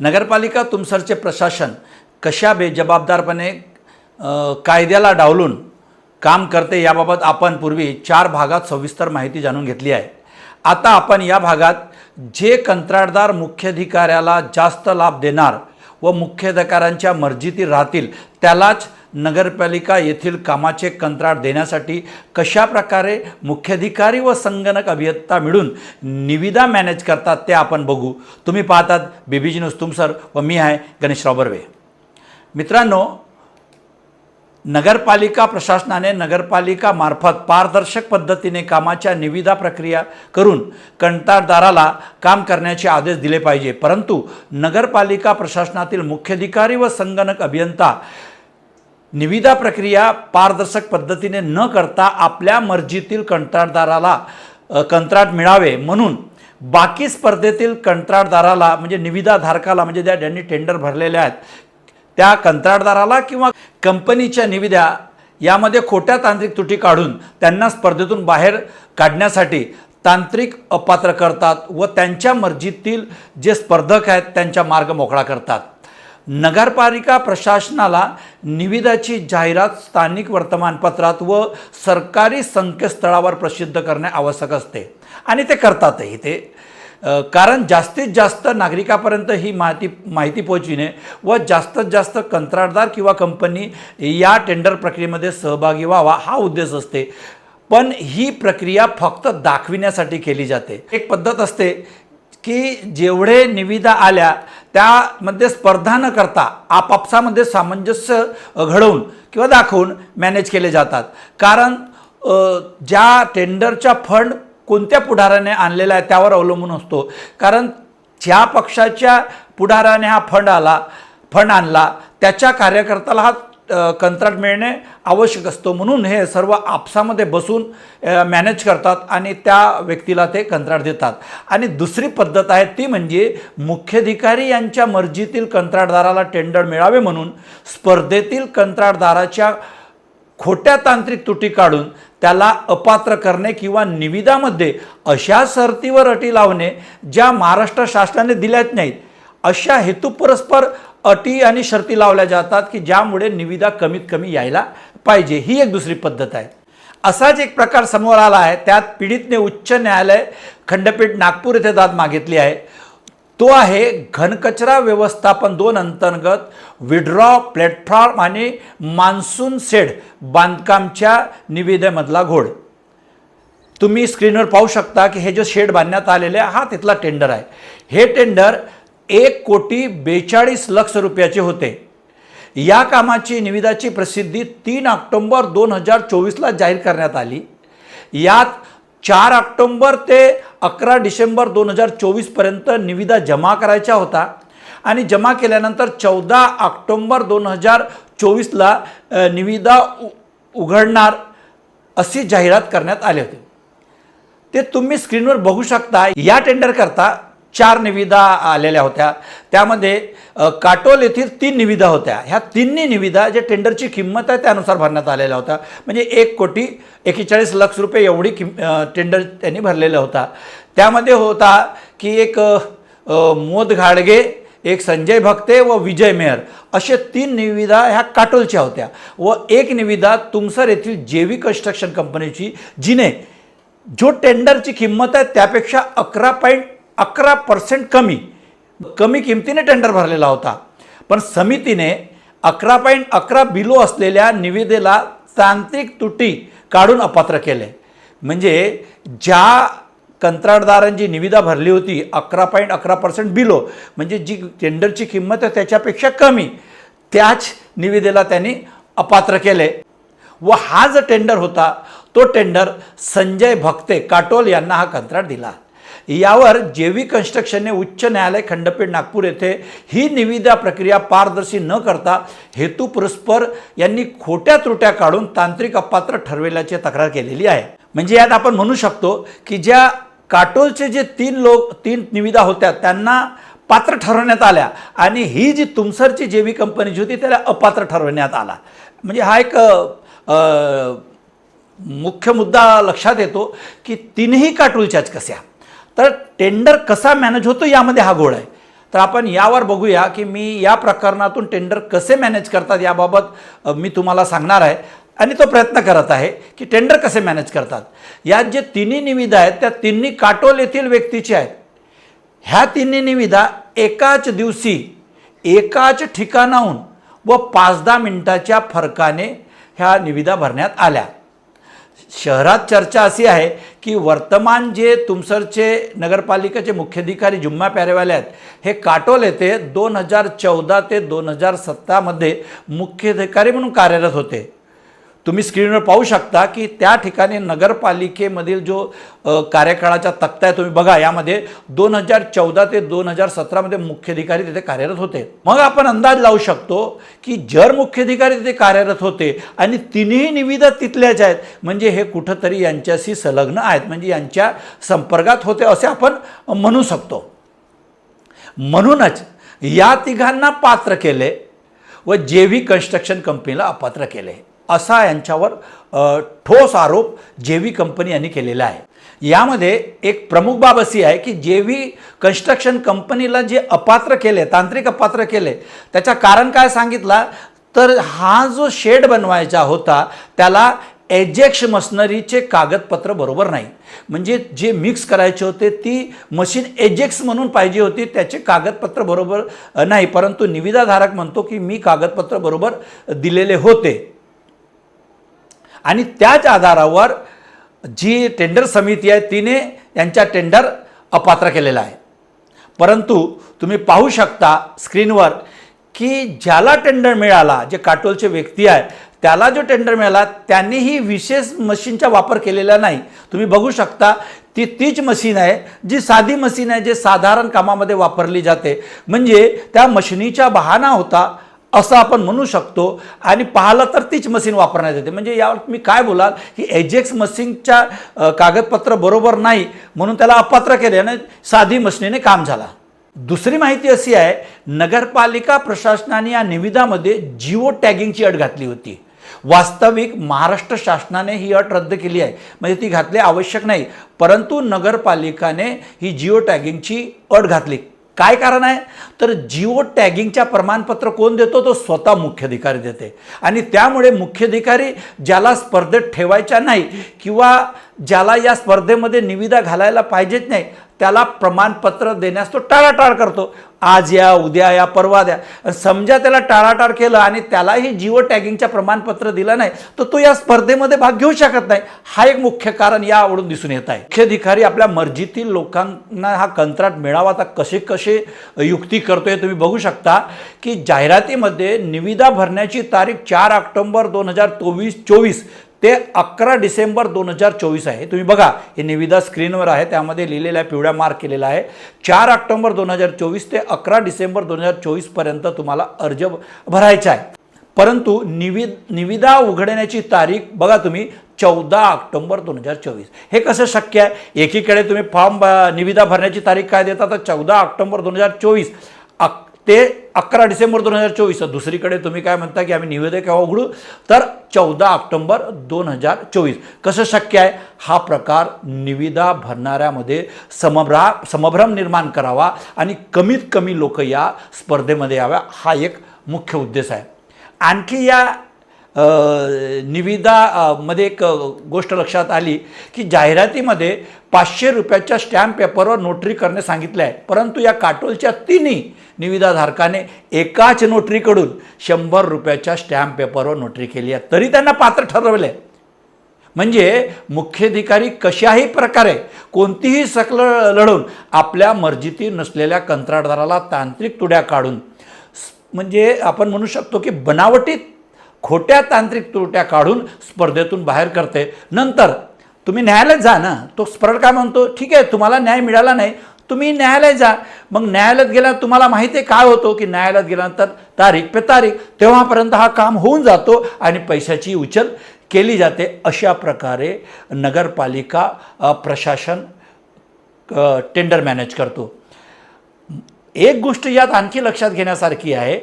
नगरपालिका तुमसरचे प्रशासन कशा बेजबाबदारपणे कायद्याला डावलून काम करते याबाबत आपण पूर्वी चार भागात सविस्तर माहिती जाणून घेतली आहे. आता आपण या भागात जे कंत्राटदार मुख्याधिकाऱ्याला जास्त लाभ देणार व मुख्याधिकाऱ्यांच्या मर्जीतील राहतील त्यालाच नगरपालिका येथील कामाचे कंत्राट देण्यासाठी कशा प्रकारे मुख्याधिकारी व संगणक अभियंता मिळून निविदा मॅनेज करतात ते आपण बघू. तुम्ही पाहतात बीबीजी न्यूज तुमसर व मी आहे गणेशराव बर्वे. मित्रांनो नगरपालिका प्रशासनाने नगरपालिका मार्फत पारदर्शक पद्धतीने कामाच्या निविदा प्रक्रिया करून कंत्राटदाराला काम करण्याचे आदेश दिले पाहिजे. परंतु नगरपालिका प्रशासनातील मुख्याधिकारी व संगणक अभियंता निविदा प्रक्रिया पारदर्शक पद्धतीने न करता आपल्या मर्जीतील कंत्राटदाराला कंत्राट मिळावे म्हणून बाकी स्पर्धेतील कंत्राटदाराला म्हणजे निविदाधारकाला म्हणजे ज्या ज्यांनी टेंडर भरलेल्या आहेत त्या कंत्राटदाराला किंवा कंपनीच्या निविदा यामध्ये खोट्या तांत्रिक त्रुटी काढून त्यांना स्पर्धेतून बाहेर काढण्यासाठी तांत्रिक अपात्र करतात व त्यांच्या मर्जीतील जे स्पर्धक आहेत त्यांचा मार्ग मोकळा करतात. नगरपालिका प्रशासनाला निविदाची जाहिरात स्थानिक वर्तमानपत्रात व सरकारी संकेतस्थळावर प्रसिद्ध करणे आवश्यक असते. आणि ते करतातही ते. कारण जास्तीत जास्त नागरिकापर्यंत ही माहिती माहिती पोहोचविणे व जास्तीत जास्त कंत्राटदार किंवा कंपनी या टेंडर प्रक्रियेमध्ये सहभागी व्हावा हा उद्देश असते. पण ही प्रक्रिया फक्त दाखविण्यासाठी केली जाते. एक पद्धत असते की जेवढे निविदा आल्या त्यामध्ये स्पर्धा न करता आपापसामध्ये सामंजस्य घडवून किंवा दाखवून मॅनेज केले जातात. कारण ज्या टेंडरचा फंड कोणत्या पुढाऱ्याने आणलेला आहे त्यावर अवलंबून असतो. कारण ज्या पक्षाच्या पुढाऱ्याने हा फंड आला फंड आणला त्याच्या कार्यकर्त्याला हा कंत्राट मिळणे आवश्यक असतो. म्हणून हे सर्व आपसामध्ये बसून मॅनेज करतात आणि त्या व्यक्तीला ते कंत्राट देतात. आणि दुसरी पद्धत आहे ती म्हणजे मुख्याधिकारी यांच्या मर्जीतील कंत्राटदाराला टेंडर मिळावे म्हणून स्पर्धेतील कंत्राटदाराच्या खोट्या तांत्रिक त्रुटी काढून त्याला अपात्र करणे किंवा निविदामध्ये अशा शर्तीवर अटी लावणे ज्या महाराष्ट्र शासनाने दिल्याच नाहीत. अशा हेतू परस्पर अटी आणि शर्ती लावल्या जातात की ज्यामुळे निविदा कमीत कमी यायला पाहिजे. ही एक दुसरी पद्धत आहे. असाच एक प्रकार समोर आला आहे. त्यात पीडितने उच्च न्यायालय खंडपीठ नागपूर येथे दाद मागितली आहे. तो आहे घनकचरा व्यवस्थापन दोन अंतर्गत विड्रॉ प्लॅटफॉर्म आणि मान्सून शेड बांधकामच्या निविदेमधला घोड तुम्ही स्क्रीनवर पाहू शकता की हे जो शेड बांधण्यात आलेले आहे, हा तिथला टेंडर आहे. हे टेंडर एक कोटी बेचाळीस लक्ष रुपयाचे होते. या कामाची निविदाची प्रसिद्धी तीन ऑक्टोंबर दोन हजार चोवीसला जाहीर करण्यात आली. यात चार ऑक्टोंबर ते अकरा डिसेंबर दोन हजार चोवीसपर्यंत निविदा जमा करायच्या होता आणि जमा केल्यानंतर चौदा ऑक्टोंबर दोन हजार चोवीसला निविदा उ उघडणार अशी जाहिरात करण्यात आली होती. ते तुम्ही स्क्रीनवर बघू शकता. या टेंडरकरता चार निविदा आलेल्या होत्या. त्यामध्ये काटोल येथील तीन निविदा होत्या. ह्या तिन्ही निविदा जे टेंडरची किंमत आहे त्यानुसार भरण्यात आलेल्या होत्या. म्हणजे एक कोटी एकेचाळीस लाख रुपये एवढी किम टेंडर त्यांनी भरलेला होता. त्यामध्ये होता की एक मोद घाडगे एक संजय भक्ते व विजय मेहर. असे तीन निविदा ह्या काटोलच्या होत्या. व एक निविदा तुमसर येथील जेवी कन्स्ट्रक्शन कंपनीची जिने जो टेंडरची किंमत आहे त्यापेक्षा अकरा पॉईंट अकरा पर्सेंट कमी. कमी किमतीने टेंडर भरलेला होता. पण समितीने अकरा पॉईंट अकरा बिलो असलेल्या निविदेला तांत्रिक त्रुटी काढून अपात्र केले. म्हणजे ज्या कंत्राटदारांची निविदा भरली होती अकरा पॉईंट अकरा पर्सेंट बिलो म्हणजे जी टेंडरची किंमत आहे त्याच्यापेक्षा कमी त्याच निविदेला त्यांनी अपात्र केले. व हा जो टेंडर होता तो टेंडर संजय भक्ते काटोल यांना हा कंत्राट दिला. यावर जेवी कन्स्ट्रक्शनने उच्च न्यायालय खंडपीठ नागपूर येथे ही निविदा प्रक्रिया पारदर्शी न करता हेतू पुरस्पर यांनी खोट्या त्रुट्या काढून तांत्रिक अपात्र ठरविल्याची तक्रार केलेली आहे. म्हणजे यात आपण म्हणू शकतो की ज्या काटोलचे जे तीन लोक तीन निविदा होत्या त्यांना पात्र ठरवण्यात आल्या आणि ही जी तुमसरची जेवी कंपनीची होती त्याला अपात्र ठरवण्यात आला. म्हणजे हा एक मुख्य मुद्दा लक्षात येतो की तीनही काटोलच्याच कस्या. तर टेंडर कसा मॅनेज होतो यामध्ये हा गोळ आहे. तर आपण यावर बघूया की मी या प्रकरणातून टेंडर कसे मॅनेज करतात याबाबत मी तुम्हाला सांगणार आहे. आणि तो प्रयत्न करत आहे की टेंडर कसे मॅनेज करतात. यात जे तिन्ही निविदा आहेत त्या तिन्ही काटोल येथील व्यक्तीची आहेत. ह्या तिन्ही निविदा एकाच दिवशी एकाच ठिकाणाहून व पाच दहा मिनटाच्या फरकाने ह्या निविदा भरण्यात आल्या. शहरात चर्चा अशी आहे की वर्तमान जे तुमसरचे नगरपालिकेचे मुख्याधिकारी जुम्मा प्यारेवाले आहेत हे काटोल येथे दोन हजार चौदा ते दोन हजार सतरामध्ये मुख्याधिकारी म्हणून कार्यरत होते. तुम्ही स्क्रीनवर पाहू शकता की त्या ठिकाणी नगरपालिकेमधील जो कार्यकाळाचा तक्ता आहे तुम्ही बघा यामध्ये दोन हजार चौदा ते दोन हजार सतरामध्ये मुख्याधिकारी तिथे कार्यरत होते. मग आपण अंदाज लावू शकतो की जर मुख्याधिकारी तिथे कार्यरत होते आणि तिन्ही निविदा तिथल्याच आहेत म्हणजे हे कुठंतरी यांच्याशी संलग्न आहेत म्हणजे यांच्या संपर्कात होते असे आपण म्हणू शकतो. म्हणूनच या तिघांना पात्र केले व जे व्ही कन्स्ट्रक्शन कंपनीला अपात्र केले. असा यांच्यावर ठोस आरोप जे व्ही कंपनी यांनी केलेला आहे. यामध्ये एक प्रमुख बाब अशी आहे की जे व्ही कन्स्ट्रक्शन कंपनीला जे अपात्र केले तांत्रिक अपात्र केले त्याचा कारण काय सांगितला? तर हा जो शेड बनवायचा होता त्याला एजेक्स मशनरीचे कागदपत्र बरोबर नाही. म्हणजे जे मिक्स करायचे होते ती मशीन एजेक्स म्हणून पाहिजे होती त्याचे कागदपत्र बरोबर नाही. परंतु निविदाधारक म्हणतो की मी कागदपत्र बरोबर दिलेले होते. आणि त्याच आधारावर जी टेंडर समिती आहे तिने यांच्या टेंडर अपात्र केलेला आहे. परंतु तुम्ही पाहू शकता स्क्रीनवर की ज्याला टेंडर मिळाला जे काटोलचे व्यक्ती आहे त्याला जो टेंडर मिळाला त्यांनीही विशेष मशीनचा वापर केलेला नाही. तुम्ही बघू शकता ती तीच मशीन आहे जी साधी मशीन आहे जे साधारण कामामध्ये वापरली जाते. म्हणजे त्या मशिनीचा बहाणा होता असं आपण म्हणू शकतो. आणि पाहिलं तर तीच मशीन वापरण्यात येते. म्हणजे यावर तुम्ही काय बोलाल? की एजेक्स मशीनच्या कागदपत्र बरोबर नाही म्हणून त्याला अपात्र केले आणि साधी मशीनीने काम झाला. दुसरी माहिती अशी आहे नगरपालिका प्रशासनाने या निविदामध्ये जिओ टॅगिंगची अट घातली होती. वास्तविक महाराष्ट्र शासनाने ही अट रद्द केली आहे. म्हणजे ती घातली आवश्यक नाही. परंतु नगरपालिकाने ही जिओ टॅगिंगची अट घातली. काय कारण आहे? तर जिओ टॅगिंगच्या प्रमाणपत्र कोण देतो? तो स्वतः मुख्याधिकारी देते. आणि त्यामुळे मुख्याधिकारी ज्याला स्पर्धेत ठेवायच्या नाही किंवा ज्याला या स्पर्धेमध्ये निविदा घालायला पाहिजेच नाही त्याला प्रमाणपत्र देण्यास तो टाळाटाळ करतो. आज या उद्या या परवा द्या. समजा त्याला टाळाटाळ केलं आणि त्यालाही जिओ टॅगिंगच्या प्रमाणपत्र दिलं नाही तर तो या स्पर्धेमध्ये भाग घेऊ शकत नाही. हा एक मुख्य कारण यावरून दिसून येत आहे. मुख्याधिकारी आपल्या मर्जीतील लोकांना हा कंत्राट मिळावा आता कसे कसे युक्ती करतोय तुम्ही बघू शकता की जाहिरातीमध्ये निविदा भरण्याची तारीख चार ऑक्टोबर दोन हजार चोवीस चोवीस ते अकरा डिसेंबर दोन हजार चोवीस आहे. तुम्ही बघा हे निविदा स्क्रीनवर आहे त्यामध्ये लिहिलेलं आहे पिवळ्या मार्क केलेला आहे. चार ऑक्टोबर दोन हजार चोवीस ते अकरा डिसेंबर दोन हजार चोवीसपर्यंत तुम्हाला अर्ज भरायचा आहे. परंतु निविद निविदा उघडण्याची तारीख बघा तुम्ही चौदा ऑक्टोबर दोन हजार चोवीस. हे कसं शक्य आहे? एकीकडे तुम्ही फॉर्म निविदा भरण्याची तारीख काय देता? तर चौदा ऑक्टोबर दोन हजार चोवीस. अक ते अकरा डिसेंबर दोन हजार चोवीस दुसरीकडे तुम्ही काय म्हणता की आम्ही निवेदन केव्हा उघडू? तर चौदा ऑक्टोंबर दोन हजार चोवीस. कसं शक्य आहे? हा प्रकार निविदा भरणाऱ्यामध्ये समभ्रा समभ्रम निर्माण करावा आणि कमीत कमी लोक या स्पर्धेमध्ये याव्या. हा एक मुख्य उद्देश आहे. आणखी या निविदामध्ये निविदा मध्ये एक गोष्ट लक्षात आली की जाहिरातीमध्ये पाचशे रुपयाच्या स्टॅम्प पेपरवर नोटरी करणे सांगितले आहे. परंतु या काटोलच्या तिन्ही निविदाधारकाने एकाच नोटरीकडून शंभर रुपयाच्या स्टॅम्प पेपरवर नोटरी केली आहे. तरी त्यांना पात्र ठरवले. म्हणजे मुख्याधिकारी कशाही प्रकारे कोणतीही सकल लढून आपल्या मर्जीती नसलेल्या कंत्राटदाराला तांत्रिक तुड्या काढून म्हणजे आपण म्हणू शकतो की बनावटीत खोट्या तांत्रिक त्रुट्या काढून स्पर्धेतून बाहेर करते. नंतर तुम्ही न्यायालयात जा ना तो स्पर्ध काय म्हणतो? ठीक आहे तुम्हाला न्याय मिळाला नाही तुम्ही न्यायालयात जा. मग न्यायालयात गेल्यावर तुम्हाला माहिती आहे काय होतो? की न्यायालयात गेल्यानंतर तारीख पे तारीख तेव्हापर्यंत हा काम होऊन जातो आणि पैशाची उचल केली जाते. अशा प्रकारे नगरपालिका प्रशासन टेंडर मॅनेज करतो. एक गोष्ट यात आणखी लक्षात घेण्यासारखी आहे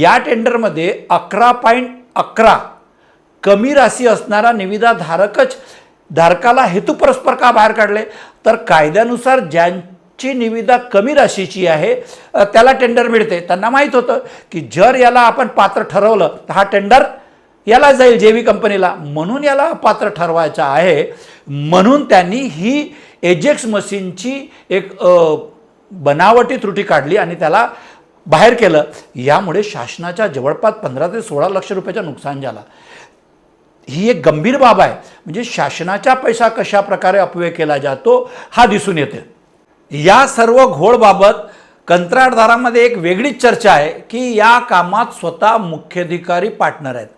या टेंडरमध्ये अकरा पॉईंट अकरा. कमी राशी असणारा निविदाधारकच धारकाला हेतूपरस्पर का बाहेर काढले? तर कायद्यानुसार ज्यांची निविदा कमी राशीची आहे त्याला टेंडर मिळते. त्यांना माहीत होतं की जर याला आपण पात्र ठरवलं तर हा टेंडर याला जाईल जे व्ही कंपनीला म्हणून याला पात्र ठरवायचं आहे. म्हणून त्यांनी ही एजेक्स मशीनची एक बनावटी त्रुटी काढली आणि त्याला बाहेर केलं यामुळे शासनाच्या जवळपास पंधरा ते सोळा लक्ष रुपयाचं नुकसान झालं. ही एक गंभीर बाब आहे. म्हणजे शासनाचा पैसा कशा प्रकारे अपव्यय केला जातो हा दिसून येते या सर्व घोळबाबत कंत्राटदारामध्ये एक वेगळीच चर्चा आहे की या कामात स्वतः मुख्याधिकारी पार्टनर आहेत.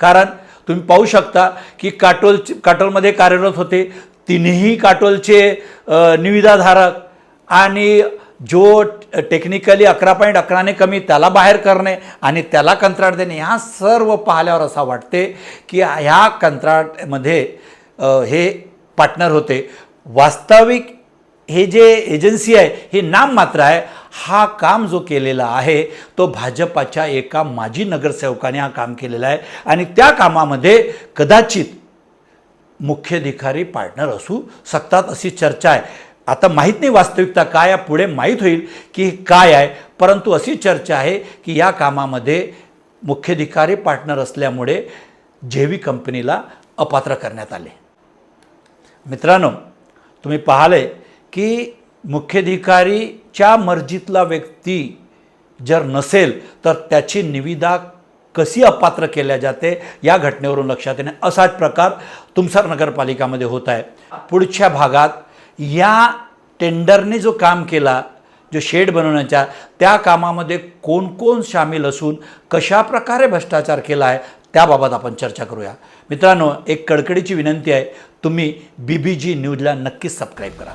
कारण तुम्ही पाहू शकता की काटोल काटोलमध्ये कार्यरत होते. तिन्ही काटोलचे निविदाधारक आणि जो टेक्निकली अकरा पॉईंट अकराने कमी त्याला बाहेर करणे आणि त्याला कंत्राट देणे ह्या सर्व पाहिल्यावर असा वाटते की ह्या कंत्राटमध्ये हे पार्टनर होते. वास्तविक हे जे एजन्सी आहे हे नाम मात्र आहे हा काम जो केलेला आहे तो भाजपाच्या एका माजी नगरसेवकाने हा काम केलेला आहे. आणि त्या कामामध्ये कदाचित मुख्याधिकारी पार्टनर असू शकतात अशी चर्चा आहे. आता माहीत नाही वास्तविकता काय आहे पुढे माहीत होईल की काय आहे परंतु अशी चर्चा आहे की या कामामध्ये मुख्याधिकारी पार्टनर असल्यामुळे जेवी कंपनीला अपात्र करण्यात आले. मित्रांनो तुम्ही पाहाले की मुख्याधिकारीच्या मर्जीतला व्यक्ती जर नसेल तर त्याची निविदा कशी अपात्र केल्या जाते या घटनेवरून लक्षात येणे असाच प्रकार तुमसर नगरपालिकामध्ये होत आहे. पुढच्या भागात या टेंडरने जो काम केला जो शेड बनवण्याच्या त्या कामामध्ये कोण कोण सामील असून कशा प्रकारे भ्रष्टाचार केला आहे त्याबाबत आपण चर्चा करूया. मित्रांनो एक कडकडीची विनंती आहे तुम्ही बी बी जी न्यूजला नक्कीच सबस्क्राईब करा.